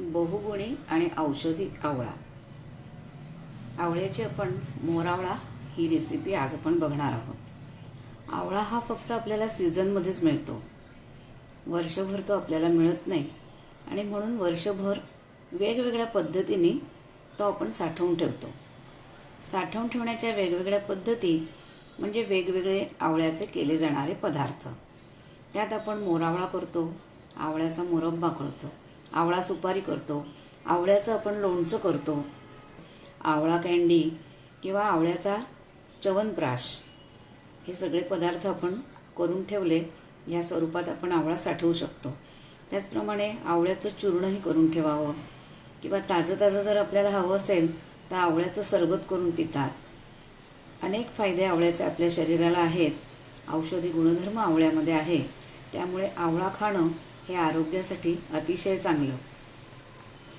बहुगुणी आणि औषधी आवळा. आवळ्याची आपण मोरावळा ही रेसिपी आज आपण बघणार आहोत. आवळा हा फक्त आपल्याला सीझनमध्येच मिळतो. वर्षभर तो आपल्याला मिळत नाही. आणि म्हणून वर्षभर वेगवेगळ्या पद्धतीने तो आपण साठवून ठेवतो. साठवून ठेवण्याच्या वेगवेगळ्या पद्धती म्हणजे वेगवेगळे आवळ्याचे केले जाणारे पदार्थ. त्यात आपण मोरावळा करतो आवळ्याचा मुरब्बा करतो. आवळा सुपारी करतो. आवळ्याचं आपण लोणचं करतो. आवळा कँडी किंवा आवळ्याचा च्यवनप्राश. हे सगळे पदार्थ आपण करून ठेवले या स्वरूपात आपण आवळा साठवू शकतो. त्याचप्रमाणे आवळ्याचं चूर्णही करून ठेवावं. किंवा ताजं ताजं जर आपल्याला हवं असेल तर आवळ्याचं सरबत करून पितात. अनेक फायदे आवळ्याचे आपल्या शरीराला आहेत. औषधी गुणधर्म आवळ्यामध्ये आहे. त्यामुळे आवळा खाणं हे आरोग्यासाठी अतिशय चांगलं.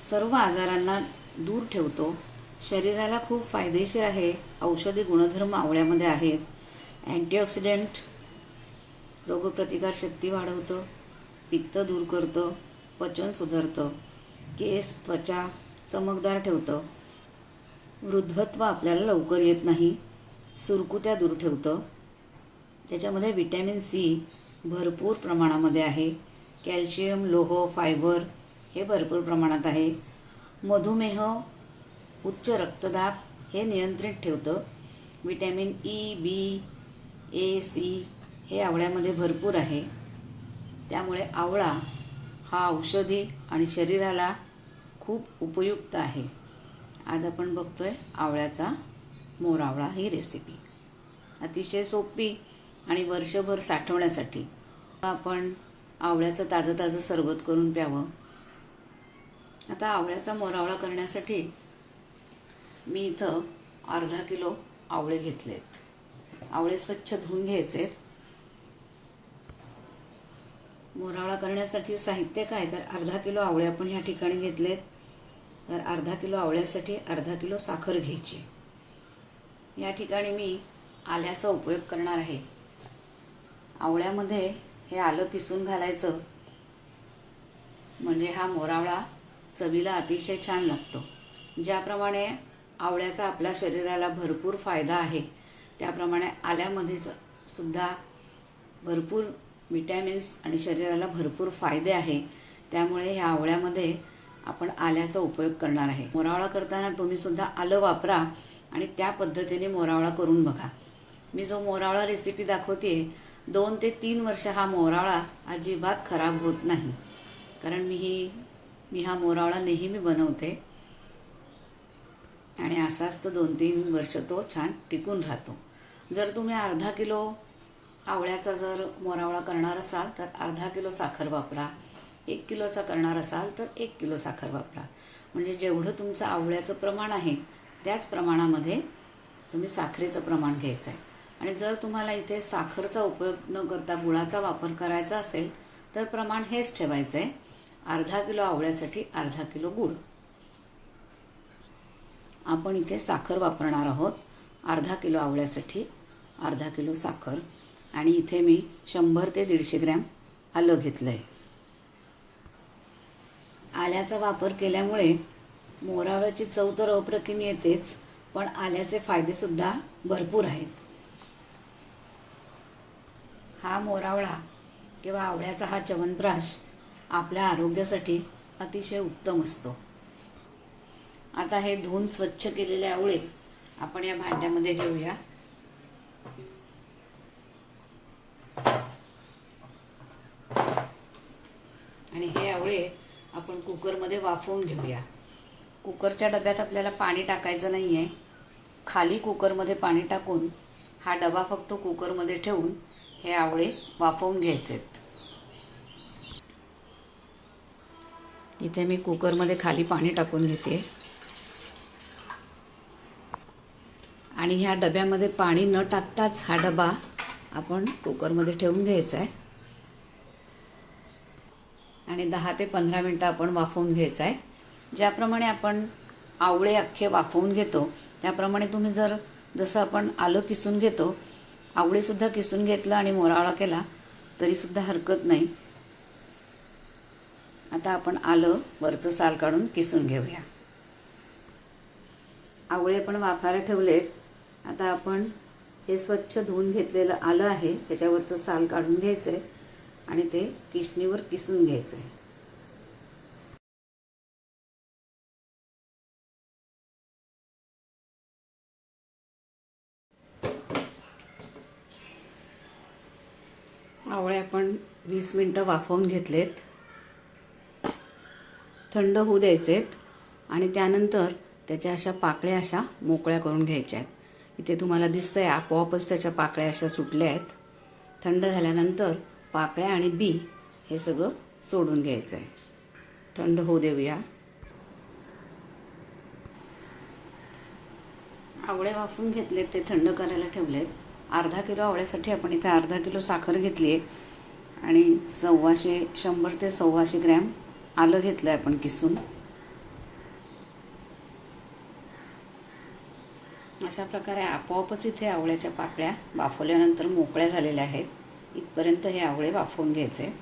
सर्व आजारांना दूर ठेवतो. शरीराला खूप फायदेशीर आहे. औषधी गुणधर्म आवळ्यामध्ये आहेत. अँटीऑक्सिडंट रोगप्रतिकारशक्ती वाढवतं. पित्त दूर करतं. पचन सुधारतं. केस त्वचा चमकदार ठेवतं. वृद्धत्व आपल्याला लवकर येत नाही. सुरकुत्या दूर ठेवतं. त्याच्यामध्ये विटॅमिन सी भरपूर प्रमाणामध्ये आहे. कॅल्शियम लोह फायबर हे भरपूर प्रमाणात आहे. मधुमेह उच्च रक्तदाब हे नियंत्रित ठेवतं. Vitamin E e, B A C हे आवळ्यामध्ये भरपूर आहे. त्यामुळे आवळा हा औषधी आणि शरीराला खूप उपयुक्त आहे. आज आपण बघतो आहे आवळ्याचा मोरावळा ही रेसिपी अतिशय सोपी आणि वर्षभर साठवण्यासाठी. आपण आवळ्याचं ताजं ताजं सरबत करून प्यावं. आता आवळ्याचा मोरावळा करण्यासाठी मी इथं अर्धा किलो आवळे घेतलेत. आवळे स्वच्छ धुवून घ्यायचे. मोरावळा करण्यासाठी साहित्य काय? तर अर्धा किलो आवळे आपण ह्या ठिकाणी घेतलेत. तर अर्धा किलो आवळ्यासाठी अर्धा किलो साखर घ्यायची. या ठिकाणी मी आल्याचा उपयोग करणार आहे. आवळ्यामध्ये हे आलं किसून घालायचं. म्हणजे हा मोरावळा चवीला अतिशय छान लागतो. ज्याप्रमाणे आवळ्याचा आपल्या शरीराला भरपूर फायदा आहे त्याप्रमाणे आल्यामध्येच सुद्धा भरपूर विटॅमिन्स आणि शरीराला भरपूर फायदे आहे. त्यामुळे ह्या आवळ्यामध्ये आपण आल्याचा उपयोग करणार आहे. मोरावळा करताना तुम्ही सुद्धा आलं वापरा आणि त्या पद्धतीने मोरावळा करून बघा. मी जो मोरावळा रेसिपी दाखवते दोन ते तीन वर्ष हा मोरावळा अजिबात खराब होत नाही. कारण मी ही मी हा मोरावळा नेहमी बनवते. आणि असाच तो दोन तीन वर्ष तो छान टिकून राहतो. जर तुम्ही अर्धा किलो आवळ्याचा जर मोरावळा करणार असाल तर अर्धा किलो साखर वापरा. एक किलोचा करणार असाल तर एक किलो साखर वापरा. म्हणजे जेवढं तुमचं आवळ्याचं प्रमाण आहे त्याच प्रमाणामध्ये तुम्ही साखरेचं प्रमाण घ्यायचं आहे आणि जर तुम्हाला इथे साखरचा उपयोग न करता गुळाचा वापर करायचा असेल तर प्रमाण हेच ठेवायचं आहे अर्धा किलो आवळ्यासाठी अर्धा किलो गुळ. आपण इथे साखर वापरणार आहोत. अर्धा किलो आवळ्यासाठी अर्धा किलो साखर. आणि इथे मी शंभर ते दीडशे ग्रॅम आलं घेतलं आहे आल्याचा वापर केल्यामुळे मोरावळ्याची चव तर अप्रतिम येतेच पण आल्याचे फायदेसुद्धा भरपूर आहेत. हा मोरावळा किंवा आवळ्याचा हा च्यवनप्राश आपल्या आरोग्यासाठी अतिशय उत्तम असतो. आता हे धुवून स्वच्छ केलेले आवळे आपण या भांड्यामध्ये घेऊया. आणि हे आवळे आपण कुकरमध्ये वाफवून घेऊया. कुकरच्या डब्यात आपल्याला पाणी टाकायचं नाही आहे खाली कुकरमध्ये पाणी टाकून हा डबा फक्त कुकरमध्ये ठेवून हे आवळे वाफवून घ्यायचेत. इथे मी कुकरमध्ये खाली पाणी टाकून घेते. आणि ह्या डब्यामध्ये पाणी न टाकताच हा डबा आपण कुकरमध्ये ठेवून घ्यायचा आहे. आणि दहा ते पंधरा मिनटं आपण वाफवून घ्यायचं आहे. ज्याप्रमाणे आपण आवळे अख्खे वाफवून घेतो त्याप्रमाणे तुम्ही जर जसं आपण आलं किसून घेतो आवळेसुद्धा किसून घेतलं आणि मोराळा केला तरीसुद्धा हरकत नाही. आता आपण आलं वरचं साल काढून किसून घेऊया. आवळे पण वाफायला ठेवलेत. आता आपण हे स्वच्छ धुवून घेतलेलं आलं आहे त्याच्यावरचं साल काढून घ्यायचं आहे आणि ते किशणीवर किसून घ्यायचं आहे आवळे आपण वीस मिनटं वाफवून घेतलेत. थंड होऊ द्यायचेत आणि त्यानंतर त्याच्या अशा पाकळ्या अशा मोकळ्या करून घ्यायच्या आहेत. इथे तुम्हाला दिसतं आहे आपोआपच त्याच्या पाकळ्या अशा सुटल्या आहेत. थंड झाल्यानंतर पाकळ्या आणि बी हे सगळं सोडून घ्यायचं आहे थंड होऊ देऊया. आवळे वाफून घेतलेत ते थंड करायला ठेवलेत. अर्धा किलो आवळ्यासाठी आपण इथे अर्धा किलो साखर घेतली आहे आणि सव्वाशे शंभर ते सव्वाशे ग्रॅम आलं घेतलं आहे आपण किसून. अशा प्रकारे आपोआपच इथे आवळ्याच्या पाकळ्या वाफवल्यानंतर मोकळ्या झालेल्या आहेत. इथपर्यंत हे आवळे वाफवून घ्यायचे.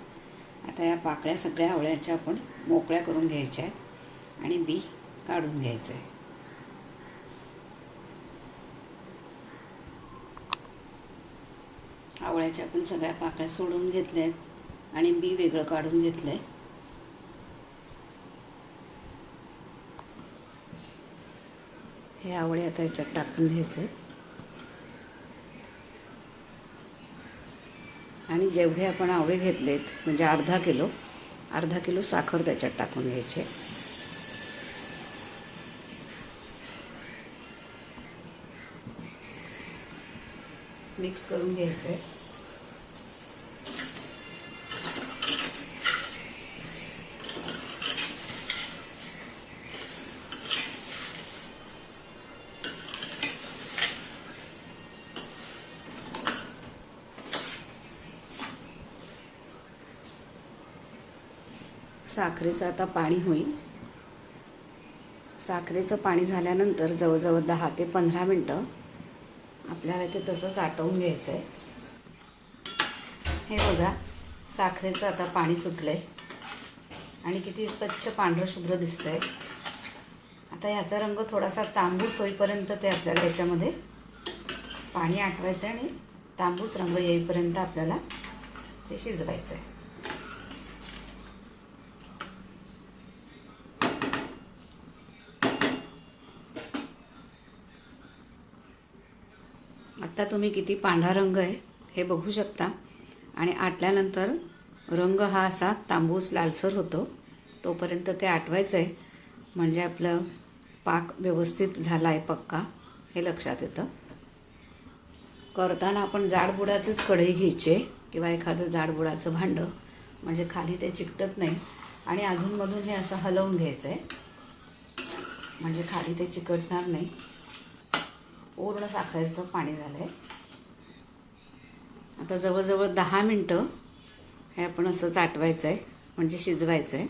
आता या पाकळ्या सगळ्या आवळ्याच्या आपण मोकळ्या करून घ्यायच्या आहेत. आणि बी काढून घ्यायचं. आहे आवळ्याच्या आपण सगळ्या पाकळ्या सोडून घेतल्या आहेत आणि बी वेगळं काढून घेतलं आहे हे आवळे आता याच्यात टाकून घ्यायचे आणि जेवढे आपण आवळे घेतलेत म्हणजे अर्धा किलो अर्धा किलो साखर त्याच्यात टाकून घ्यायचे मिक्स करून घ्यायचं आहे साखरेचं आता पाणी होईल. साखरेचं पाणी झाल्यानंतर जवळजवळ दहा ते पंधरा मिनटं आपल्याला ते तसंच आटवून घ्यायचं आहे हे बघा साखरेचं आता पाणी सुटलं आहे आणि किती स्वच्छ पांढरं शुभ्र दिसतं आहे आता ह्याचा रंग थोडासा तांबूस होईपर्यंत ते आपल्याला याच्यामध्ये पाणी आटवायचं आहे आणि तांबूस रंग येईपर्यंत आपल्याला ते शिजवायचं आहे आत्ता तुम्ही किती पांढरा रंग आहे हे बघू शकता. आणि आटल्यानंतर रंग हा असा तांबूस लालसर होतो. तोपर्यंत ते आटवायचं आहे म्हणजे आपलं पाक व्यवस्थित झाला आहे पक्का हे लक्षात येतं. करताना आपण जाडबुडाचंच कढई घ्यायचे किंवा एखादं जाडबुडाचं भांडं. म्हणजे खाली ते चिकटत नाही. आणि अधूनमधून हे असं हलवून घ्यायचं आहे म्हणजे खाली ते चिकटणार नाही. पूर्ण साखरेचं पाणी झालं आहे आता जवळजवळ दहा मिनटं हे आपण असं चाटवायचं आहे म्हणजे शिजवायचं आहे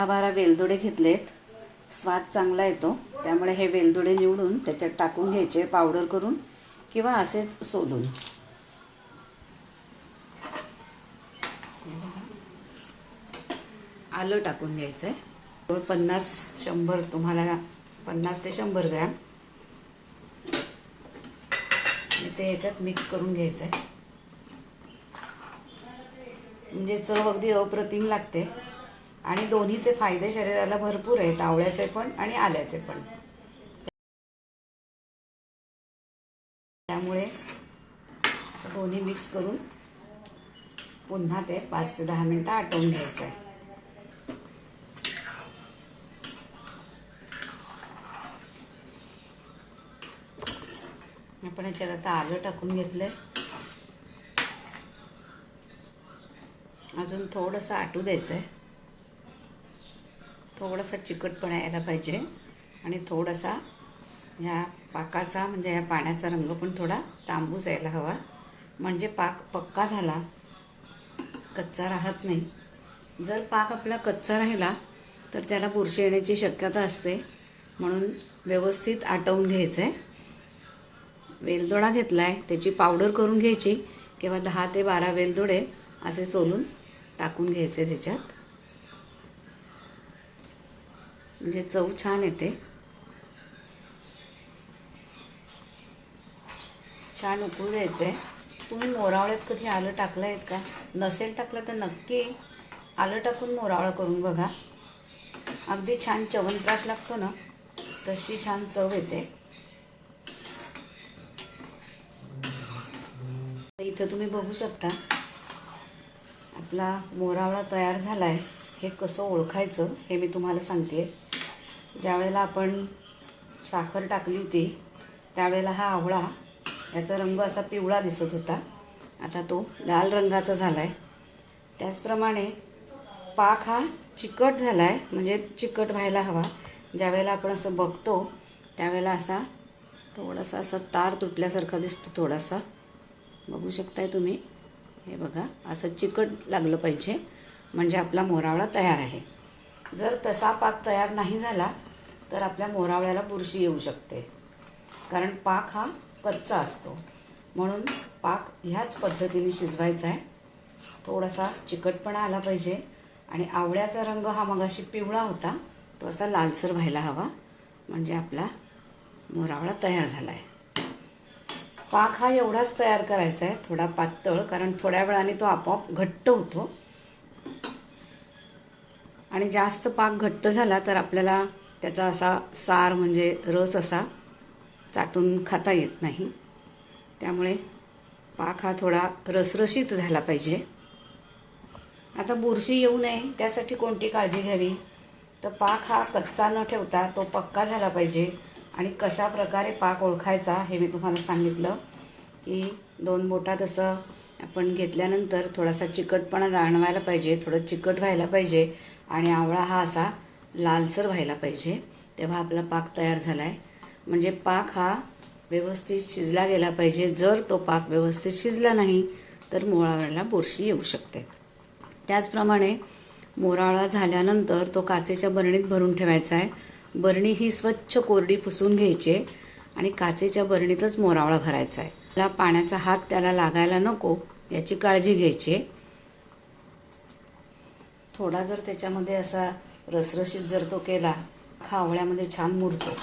दहा बारा वेलदोडे घेतलेत. स्वाद चांगला येतो. त्यामुळे हे वेलदोडे निवडून त्याच्यात टाकून घ्यायचे पावडर करून किंवा असेच सोलून. आलं टाकून घ्यायचं आहे पन्नास शंभर तुम्हाला पन्नास ते शंभर ग्रॅम. ते याच्यात मिक्स करून घ्यायचं आहे म्हणजे चव अगदी अप्रतिम लागते. आणि दोन्हीचे फायदे शरीराला भरपूर आहेत. आवळ्याचे पण आणि आल्याचे पण. त्यामुळे दोन्ही मिक्स करून पुन्हा ते पाच ते दहा मिनटं आटवून घ्यायचं आहे आपण याच्यात आता आलं टाकून घेतलंय. अजून थोडंसं आटू द्यायचं आहे थोडासा चिकटपणा यायला पाहिजे आणि थोडासा ह्या पाकाचा म्हणजे या पाण्याचा रंग पण थोडा तांबूस यायला हवा. म्हणजे पाक पक्का झाला कच्चा राहत नाही. जर पाक आपला कच्चा राहिला तर त्याला बुरशी येण्याची शक्यता असते. म्हणून व्यवस्थित आटवून घ्यायचं आहे वेलदोडा घेतला आहे त्याची पावडर करून घ्यायची. किंवा दहा ते बारा वेलदोडे असे सोलून टाकून घ्यायचे त्याच्यात. म्हणजे चव छान येते. छान उकळू आहे तुम्ही मोरावळ्यात कधी आलं टाकलं आहेत का? नसेल टाकलं तर नक्की आलं टाकून मोरावळा करून बघा. अगदी छान च्यवनप्राश लागतो ना? तशी छान चव येते. इथं तुम्ही बघू शकता. आपला मोरावळा तयार झाला आहे हे कसं ओळखायचं हे मी तुम्हाला सांगते. ज्या वेळेला आपण साखर टाकली होती त्यावेळेला हा आवळा याचा रंग असा पिवळा दिसत होता. आता तो लाल रंगाचा झाला आहे त्याचप्रमाणे पाक हा चिकट झाला आहे म्हणजे चिकट व्हायला हवा. ज्या वेळेला आपण असं बघतो त्यावेळेला असा थोडासा असा तार तुटल्यासारखा दिसतो थोडासा. बघू शकताय तुम्ही. हे बघा असं चिकट लागलं पाहिजे. म्हणजे आपला मोरावळा तयार आहे. जर तसा पाक तयार नाही झाला तर आपल्या मोरावळ्याला बुरशी येऊ शकते. कारण पाक हा कच्चा असतो. म्हणून पाक ह्याच पद्धतीने शिजवायचा आहे. थोडासा चिकटपणा आला पाहिजे. आणि आवळ्याचा रंग हा मगाशी पिवळा होता तो असा लालसर व्हायला हवा. म्हणजे आपला मोरावळा तयार झाला आहे पाक हा एवढाच तयार करायचा आहे थोडा पातळ कारण थोड्या वेळाने तो आपोआप घट्ट होतो. आणि जास्त पाक घट्ट झाला तर आपल्याला त्याचा असा सार म्हणजे रस असा चाटून खाता येत नाही. त्यामुळे पाक हा थोडा रसरशीत झाला पाहिजे. आता बुरशी येऊ नये त्यासाठी कोणती काळजी घ्यावी? तर पाक हा कच्चा न ठेवता तो पक्का झाला पाहिजे. आणि कशा प्रकारे पाक ओळखायचा हे मी तुम्हाला सांगितलं की दोन बोटात असं आपण घेतल्यानंतर थोडासा चिकटपणा जाणवायला पाहिजे थोडं चिकट व्हायला पाहिजे आणि आवळा हा असा लालसर व्हायला पाहिजे तेव्हा आपला पाक तयार झाला आहे म्हणजे पाक हा व्यवस्थित शिजला गेला पाहिजे. जर तो पाक व्यवस्थित शिजला नाही तर मोळावरला बुरशी येऊ शकते. त्याचप्रमाणे मोराळा झाल्यानंतर तो काचेच्या बरणीत भरून ठेवायचा आहे. बरणी ही स्वच्छ कोरडी पुसून घ्यायची आहे आणि काचेच्या बरणीतच मोरावळा भरायचा आहे. त्याला पाण्याचा हात त्याला लागायला नको याची काळजी घ्यायची आहे. थोडा जर त्याच्यामध्ये असा रसरशीत जर तो केला खावळ्यामध्ये छान मुरतो.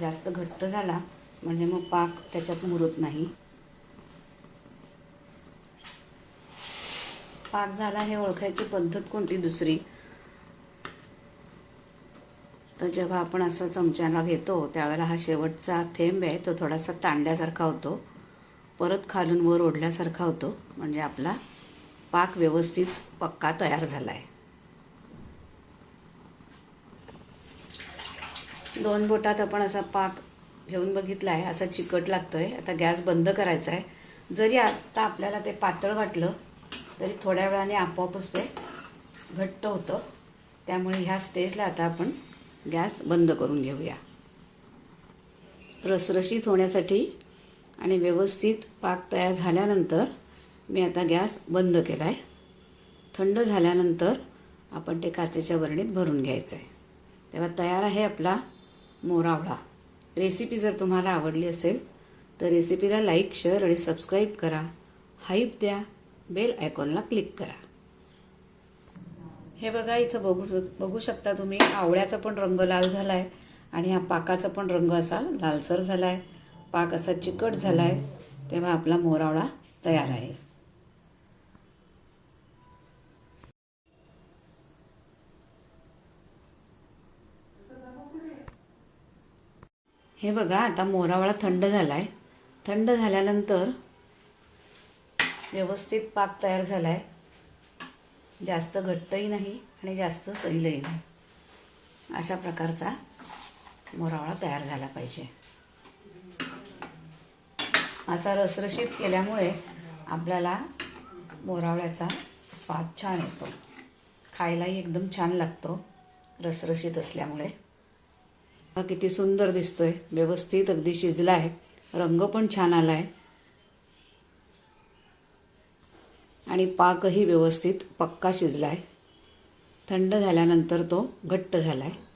जास्त घट्ट झाला म्हणजे मग पाक त्याच्यात मुरत नाही. पाक झाला हे ओळखायची पद्धत कोणती दुसरी? तर जेव्हा आपण असं चमच्याला घेतो त्यावेळेला हा शेवटचा थेंब आहे तो थोडासा तांड्यासारखा होतो. परत खालून वर ओढल्यासारखा होतो. म्हणजे आपला पाक व्यवस्थित पक्का तयार झाला आहे दोन बोटात आपण असा पाक घेऊन बघितला आहे असा चिकट लागतो आहे आता गॅस बंद करायचा आहे जरी आता आपल्याला ते पातळ वाटलं तरी थोड्या वेळाने आपोआपच ते घट्ट होतं. त्यामुळे ह्या स्टेजला आता आपण गॅस बंद करून घेऊया. रसरशीत होण्यासाठी आणि व्यवस्थित पाक तयार झाल्यानंतर मी आता गॅस बंद केला आहे थंड झाल्यानंतर आपण ते काचेच्या बरणीत भरून घ्यायचं आहे तेव्हा तयार आहे आपला मोरावळा. रेसिपी जर तुम्हाला आवडली असेल तर रेसिपीला लाईक शेअर आणि सबस्क्राईब करा. हाईप द्या. बेल आयकॉनला क्लिक करा. हे बघा इथं बघू बघू शकता तुम्ही आवळ्याचा पण रंग लाल झाला आहे आणि हा पाकाचा पण रंग असा लालसर झाला आहे पाक असा चिकट झाला आहे तेव्हा आपला मोरावळा तयार आहे. हे बघा आता मोरावळा थंड झाला आहे थंड झाल्यानंतर व्यवस्थित पाक तयार झाला आहे जास्त घट्टही नाही आणि जास्त सैलही नाही. अशा प्रकारचा मोरावळा तयार झाला पाहिजे. असा रसरशीत केल्यामुळे आपल्याला मोरावळ्याचा स्वाद छान येतो. खायलाही एकदम छान लागतो रसरशीत असल्यामुळे. हा किती सुंदर दिसतोय. व्यवस्थित अगदी शिजला आहे रंग पण छान आला आहे आणि पाकही व्यवस्थित पक्का शिजला आहे थंड झाल्यानंतर तो घट्ट झाला आहे